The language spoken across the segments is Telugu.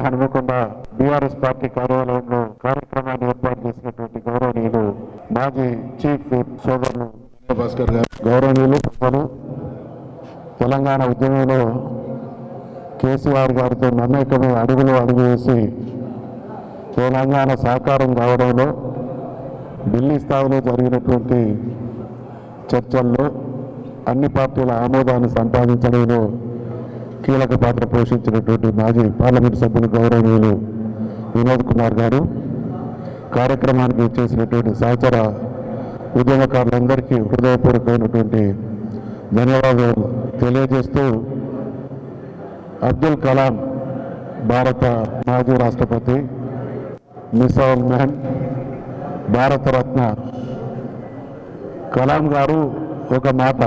హనుమకొండ బీఆర్ఎస్ పార్టీ కార్యాలయంలో కార్యక్రమాన్ని ఏర్పాటు చేసినటువంటి గౌరవనీయులు మాజీ చీఫ్ సోదరులు భాస్కర్ గారు. గౌరవనీయులు పెద్దలు తెలంగాణ ఉద్యమంలో కేసీఆర్ గారితో మమేకమై అడుగులు అడుగు వేసి తెలంగాణ సాకారం కావడంలో ఢిల్లీ స్థాయిలో జరిగినటువంటి చర్చల్లో అన్ని పార్టీల ఆమోదాన్ని సంపాదించడంలో కీలక పాత్ర పోషించినటువంటి మాజీ పార్లమెంట్ సభ్యులు గౌరవనీయులు వినోద్ కుమార్ గారు కార్యక్రమానికి చేసినటువంటి సహచర ఉద్యమకారులందరికీ హృదయపూర్వకమైనటువంటి ధన్యవాదాలు తెలియజేస్తూ అబ్దుల్ కలాం భారత మాజీ రాష్ట్రపతి మిసౌల్ మెహన్ భారతరత్న కలాం గారు ఒక మాట.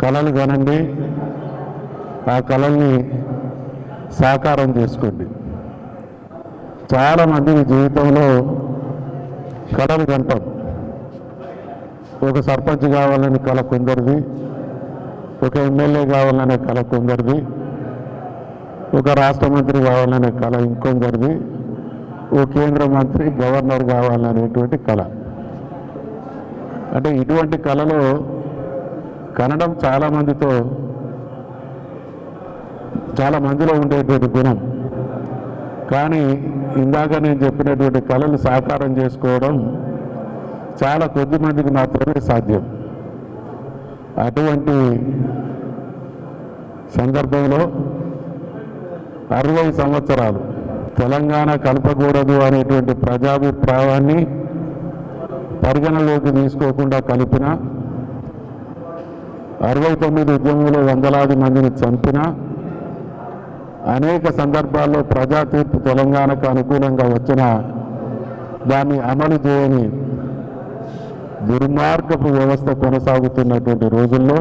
కళలు కనండి ఆ కళల్ని సాకారం చేసుకోండి. చాలామంది జీవితంలో కళలు కంటాం ఒక సర్పంచ్ కావాలని కళ కొందరిది ఒక ఎమ్మెల్యే కావాలనే కళ కొందరిది ఒక రాష్ట్ర మంత్రి కావాలనే కళ ఇంకొందరిది ఓ కేంద్ర మంత్రి గవర్నర్ కావాలనేటువంటి కళ. అంటే ఇటువంటి కళలో కనడం చాలా మందితో చాలా మందిలో ఉండేటువంటి గుణం. కానీ ఇందాక నేను చెప్పినటువంటి కళలు సాకారం చేసుకోవడం చాలా కొద్ది మందికి మాత్రమే సాధ్యం. అటువంటి సందర్భంలో అరవై సంవత్సరాలు తెలంగాణ కలపకూడదు అనేటువంటి ప్రజాభిప్రాయాన్ని పరిగణలోకి తీసుకోకుండా కలిపిన అరవై తొమ్మిది ఉద్యమంలో వందలాది మందిని చంపిన అనేక సందర్భాల్లో ప్రజా తీర్పు తెలంగాణకు అనుకూలంగా వచ్చిన దాన్ని అమలు చేయని దుర్మార్గపు వ్యవస్థ కొనసాగుతున్నటువంటి రోజుల్లో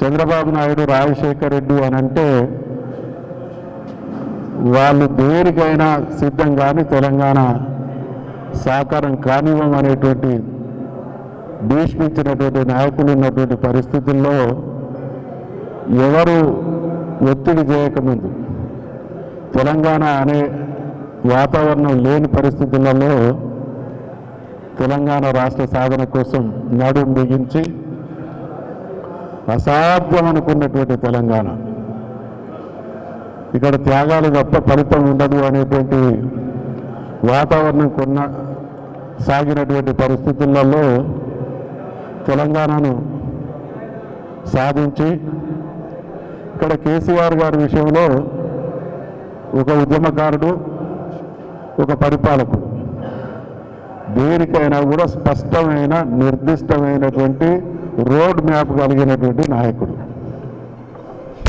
చంద్రబాబు నాయుడు రాజశేఖర్ రెడ్డి అని అంటే వాళ్ళు దేనికైనా సిద్ధం కానీ తెలంగాణ సాకారం కానివ్వం అనేటువంటి భీష్మించినటువంటి నాయకులు ఉన్నటువంటి పరిస్థితుల్లో ఎవరు ఒత్తిడి చేయకముందు. తెలంగాణ అనే వాతావరణం లేని పరిస్థితులలో తెలంగాణ రాష్ట్ర సాధన కోసం నడుం బిగించి అసాధ్యం అనుకున్నటువంటి తెలంగాణ. ఇక్కడ త్యాగాలు తప్ప ఫలితం ఉండదు అనేటువంటి వాతావరణం కొన్న సాగినటువంటి పరిస్థితులలో తెలంగాణను సాధించి ఇక్కడ కేసీఆర్ గారి విషయంలో ఒక ఉద్యమకారుడు ఒక పరిపాలకుడు. దేనికైనా కూడా స్పష్టమైన నిర్దిష్టమైనటువంటి రోడ్ మ్యాప్ కలిగినటువంటి నాయకుడు.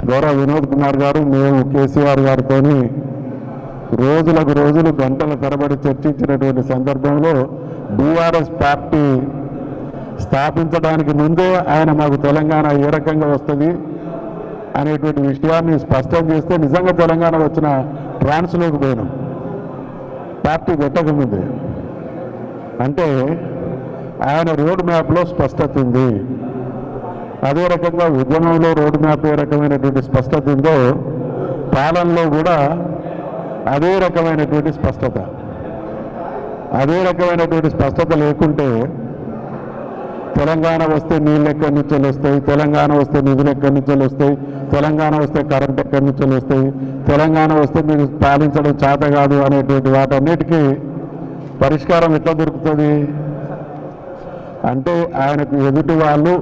గౌరవ వినోద్ కుమార్ గారు మేము కేసీఆర్ గారితో రోజులకు రోజులు గంటల తరబడి చర్చించినటువంటి సందర్భంలో బీఆర్ఎస్ పార్టీ స్థాపించడానికి ముందే ఆయన మాకు తెలంగాణ ఏ రకంగా వస్తుంది అనేటువంటి విషయాన్ని స్పష్టం చేస్తే నిజంగా తెలంగాణ వచ్చిన ట్రాన్స్లోకి పోయినాం. పార్టీ పెట్టకముందే. అంటే ఆయన రోడ్ మ్యాప్లో స్పష్టత ఉంది. అదే రకంగా ఉద్యమంలో రోడ్ మ్యాప్ ఏ రకమైనటువంటి స్పష్టత ఉందో పాలనలో కూడా అదే రకమైనటువంటి స్పష్టత. అదే రకమైనటువంటి స్పష్టత లేకుంటే తెలంగాణ వస్తే నీళ్ళు ఎక్కడి నుంచి వస్తాయి? తెలంగాణ వస్తే నిధులు ఎక్కడి నుంచి వస్తాయి? తెలంగాణ వస్తే కరెంట్ ఎక్కడి నుంచి వస్తాయి? తెలంగాణ వస్తే మీకు పాలించడం చేత కాదు అనేటువంటి వాటన్నిటికీ పరిష్కారం ఎట్లా దొరుకుతుంది? అంటే ఆయనకు ఎదుటి వాళ్ళు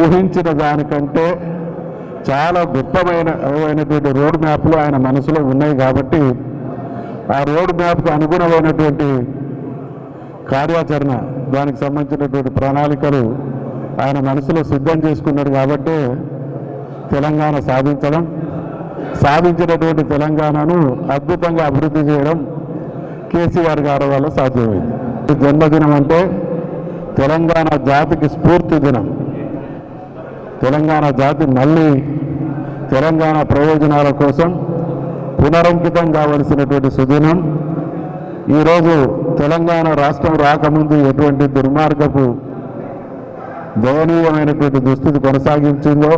ఊహించిన దానికంటే చాలా గొప్పమైన అయినటువంటి రోడ్ మ్యాప్లు ఆయన మనసులో ఉన్నాయి కాబట్టి ఆ రోడ్ మ్యాప్కు అనుగుణమైనటువంటి కార్యాచరణ దానికి సంబంధించినటువంటి ప్రణాళికలు ఆయన మనసులో సిద్ధం చేసుకున్నాడు కాబట్టి తెలంగాణ సాధించడం సాధించినటువంటి తెలంగాణను అద్భుతంగా అభివృద్ధి చేయడం కేసీఆర్ గారి వల్ల సాధ్యమైంది. జన్మదినం అంటే తెలంగాణ జాతికి స్ఫూర్తి దినం. తెలంగాణ జాతి మళ్ళీ తెలంగాణ ప్రయోజనాల కోసం పునరంకితం కావలసినటువంటి సుదినం. ఈరోజు తెలంగాణ రాష్ట్రం రాకముందు ఎటువంటి దుర్మార్గపు దయనీయమైనటువంటి దుస్థితి కొనసాగించిందో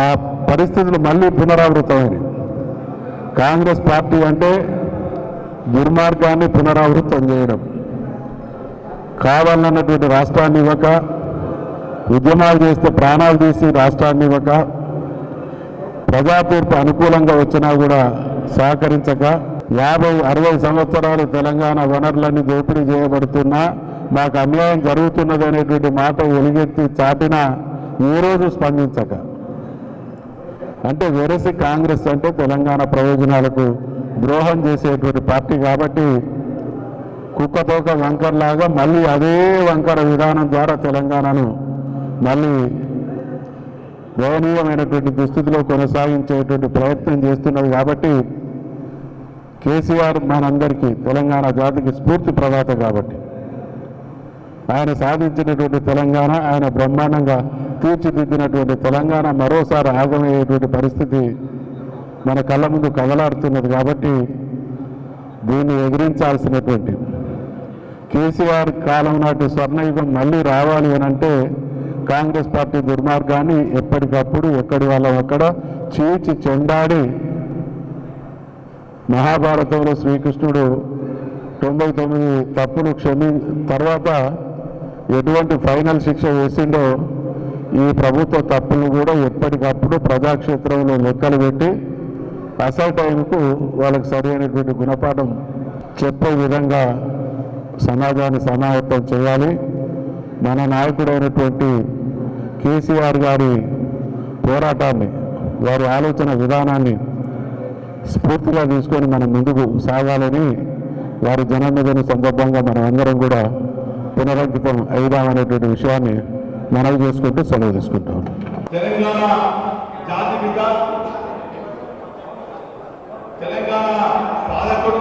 ఆ పరిస్థితులు మళ్ళీ పునరావృతమైనవి కాంగ్రెస్ పార్టీ అంటే దుర్మార్గాన్ని పునరావృతం చేయడం. కావాలన్నటువంటి రాష్ట్రాన్ని ఇవ్వక ఉద్యమాలు చేస్తే ప్రాణాలు తీసి రాష్ట్రాన్ని ఇవ్వక ప్రజా తీర్పు అనుకూలంగా వచ్చినా కూడా సహకరించక యాభై అరవై సంవత్సరాలు తెలంగాణ వనరులన్నీ దోపిడీ చేయబడుతున్నా మాకు అన్యాయం జరుగుతున్నది అనేటువంటి మాట వెలుగెత్తి చాటినా ఏ రోజు స్పందించక. అంటే వెరసి కాంగ్రెస్ అంటే తెలంగాణ ప్రయోజనాలకు ద్రోహం చేసేటువంటి పార్టీ కాబట్టి కుక్కతోక వంకర్లాగా మళ్ళీ అదే వంకర విధానం ద్వారా తెలంగాణను మళ్ళీ దయనీయమైనటువంటి దుస్థితిలో కొనసాగించేటువంటి ప్రయత్నం చేస్తున్నది కాబట్టి కేసీఆర్ మనందరికీ తెలంగాణ జాతికి స్ఫూర్తి ప్రదాత కాబట్టి. ఆయన సాధించినటువంటి తెలంగాణ ఆయన బ్రహ్మాండంగా తీర్చిదిద్దినటువంటి తెలంగాణ మరోసారి ఆగమయ్యేటువంటి పరిస్థితి మన కళ్ళ ముందు కదలాడుతున్నది కాబట్టి దీన్ని ఎదిరించాల్సినటువంటి కేసీఆర్ కాలం నాటి స్వర్ణయుగం మళ్ళీ రావాలి అని అంటే కాంగ్రెస్ పార్టీ దుర్మార్గాన్ని ఎప్పటికప్పుడు ఎక్కడి వాళ్ళం అక్కడ చీచి చెండాడి మహాభారతంలో శ్రీకృష్ణుడు తొంభై తొమ్మిది తప్పులు క్షమి తర్వాత ఎటువంటి ఫైనల్ శిక్ష వేసిండో ఈ ప్రభుత్వ తప్పులు కూడా ఎప్పటికప్పుడు ప్రజాక్షేత్రంలో లెక్కలు పెట్టి అసలు టైంకు వాళ్ళకి సరైనటువంటి గుణపాఠం చెప్పే విధంగా సమాజాన్ని సమాయత్తం చేయాలి. మన నాయకుడైనటువంటి కేసీఆర్ గారి పోరాటాన్ని వారి ఆలోచన విధానాన్ని స్ఫూర్తిగా తీసుకొని మనం ముందుకు సాగాలని వారి జన్మదిన సందర్భంగా మనం అందరం కూడా పునరంకితం అయిదామనేటువంటి విషయాన్ని మనవి చేసుకుంటూ సెలవు తీసుకుంటాం. తెలంగాణ తెలంగాణ సాధకుడు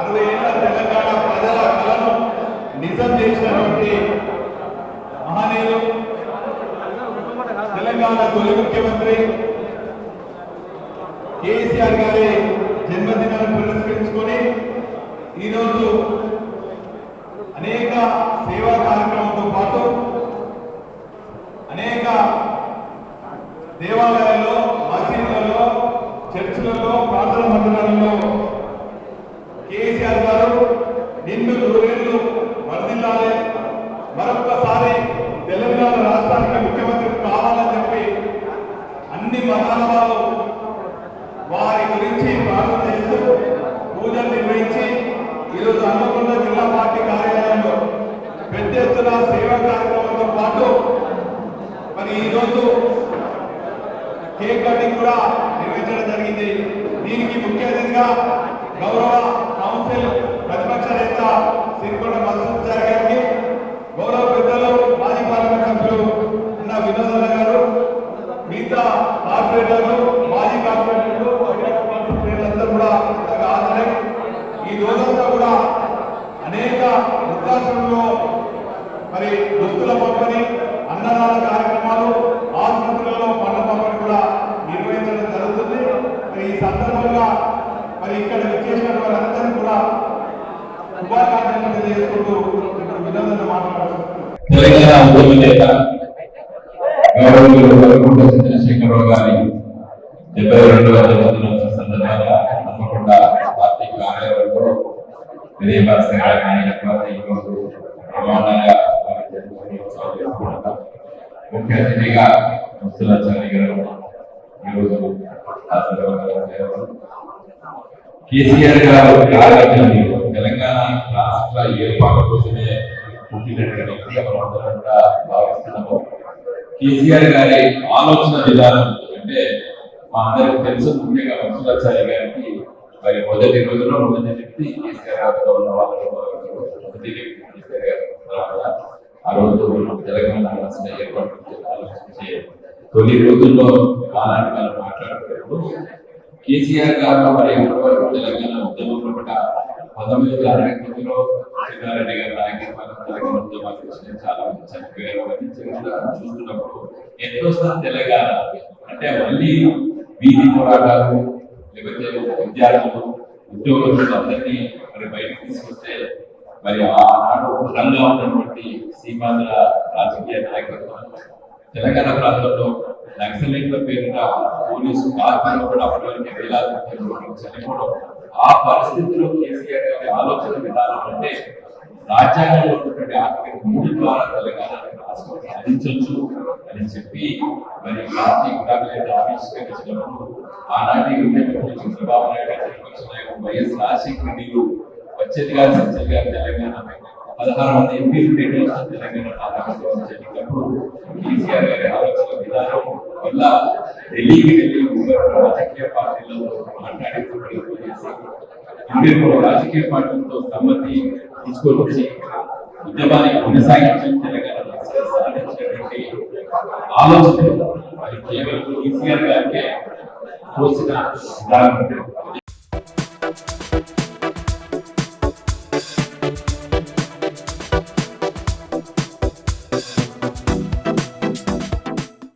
అరవై ఏళ్ళ తెలంగాణ ప్రజల కళను నిజం చేసినటువంటి మహనీయులు తెలంగాణ తొలి ముఖ్యమంత్రి కేసీఆర్ గారి జన్మదినాన్ని పురస్కరించుకొని ఈరోజు అనేక సేవా కార్యక్రమంతో పాటు అనేక దేవాలయాల్లో మసీదులలో చర్చిలలో ప్రార్థన మందిరాలలో కేసీఆర్ గారు నిన్ను నూరేళ్ళు వర్దిల్లాలి మరొక్కసారి తెలంగాణ రాష్ట్రానికి ముఖ్యమంత్రి కావాలని చెప్పి అన్ని మతాల వారు వారి గురించి ప్రార్థన చేస్తూ పూజలు నిర్వహించి ఈరోజు హన్మకొండ జిల్లా పార్టీ కార్యాలయంలో పెద్ద సేవా కార్యక్రమంతో పాటు మరి ఈరోజు కేక్ కటింగ్ కూడా నిర్వహించడం జరిగింది. దీనికి ముఖ్య అతిథిగా గౌరవ కౌన్సిల్ ప్రతిపక్ష నేత సిరికొండ మధుసూచారి గారికి గౌరవ పెద్దలు మాజీ పార్లమెంట్ సభ్యులు ఉన్న వినోదన్న గారు మిగతా కార్పొరేటర్లు మాజీ కార్పొరేటర్లు అఖిల కూడా ఇంతగా హాజరై ఈ రోజంతా కూడా అనేక వృద్ధాశ్రమంలో మరి దుస్తుల పంపిణీ అన్నదాన కార్యక్రమాలు ఆసుపత్రులలో పండ్ల పంపిణీ కూడా నిర్వహించడం జరుగుతుంది. మరి ఈ సందర్భంగా మరి ఇక్కడ విచ్చేసిన వారందరూ కూడా శుభాకాంక్షలు తెలియజేసుకుంటూ ఇక్కడ వినోదన మాట్లాడుతున్నారు తెలంగాణ గౌరవులు వరకుంట చంద్రశేఖరరావు గారి డెబ్బై రెండవ జన్మదినోత్సవ సందర్భంగా పార్టీ కార్యాలయంలో విజయభాస్కర్ గారి ఈరోజు ప్రమాణంగా వారి జన్మదినోత్సవం చేసుకుంటున్నాం. ముఖ్య అతిథిగా ముస్తులాచారి గారు ఈరోజు కేసీఆర్ గారు ఆలోచనలు తెలంగాణ రాష్ట్ర ఏర్పాటు కోసమే పుట్టినటువంటి వ్యక్తిగా మనం కూడా భావిస్తున్నాము. కేసీఆర్ గారి ఆలోచన విధానం అంటే మా అందరికి తెలుసు ముఖ్యంగా వసులాచార్య గారికి మరి మొదటి రోజుల్లో మొదటి వ్యక్తి కేసీఆర్ గారితో ఉన్న వాళ్ళు మొదటి వ్యక్తి కేసీఆర్ గారు ఆ రోజు తెలంగాణ రాష్ట్ర ఏర్పాటు ఆలోచించే తొలి రోజుల్లో ఆనాటి వాళ్ళు మాట్లాడుతున్నప్పుడు కేసీఆర్ గారు మరి అప్పటివరకు తెలంగాణ ఉద్యమంలో కూడా పంతొమ్మిది వందల అరవై తొమ్మిదిలో చెన్నారెడ్డి గారు నాయకత్వంలో తెలంగాణ ఉద్యమాలు వచ్చినాయి చాలా మంది చనిపోయారు. అవన్నీ చూస్తున్నప్పుడు ఎంతో తెలంగాణ అంటే మళ్ళీ వీధి పోరాటాలు లేకపోతే విద్యార్థులు ఉద్యోగులు అందరినీ మరి బయటకు తీసుకొస్తే మరి ఆనాడు బలంగా ఉన్నటువంటి సీమాంధ్ర రాజకీయ నాయకత్వం తెలంగాణ ప్రాంతంలో నక్సలైట్ల పేరిట పోలీసు కార్మికులు కూడా అప్పటివరకు వేలాది చనిపోవడం ఆ పరిస్థితిలో కేసీఆర్ గారి ఆలోచన విధానం అంటే రాజ్యాంగంలో ఉన్నటువంటి ఆర్టికల్ మూడు ద్వారా తెలంగాణ రాష్ట్రం సాధించవచ్చు అని చెప్పి మరి పార్టీ గుడాకులను ఆవిష్కరించినప్పుడు ఆనాటి ముఖ్యమంత్రి చంద్రబాబు నాయుడు ప్రతిపక్ష నాయకుడు వైఎస్ రాజశేఖర రెడ్డిలు వచ్చేది కాదు సత్యల్ గారు తెలంగాణ పదహారు మంది ఎంపీలు రిటైల్స్ తెలంగాణ రాష్ట్రం కేసీఆర్ గారి ఆలోచన విధానం వల్ల ఢిల్లీకి వెళ్ళి ముగ్గురు రాజకీయ పార్టీలతో మాట్లాడి ఇండియన్ రాజకీయ పార్టీలతో సమ్మతి తీసుకొచ్చి ఉద్యమాన్ని కొనసాగించి తెలంగాణ సాధించినటువంటి ఆలోచన. కేవలం కేసీఆర్ గారికే తోసిన విధానం.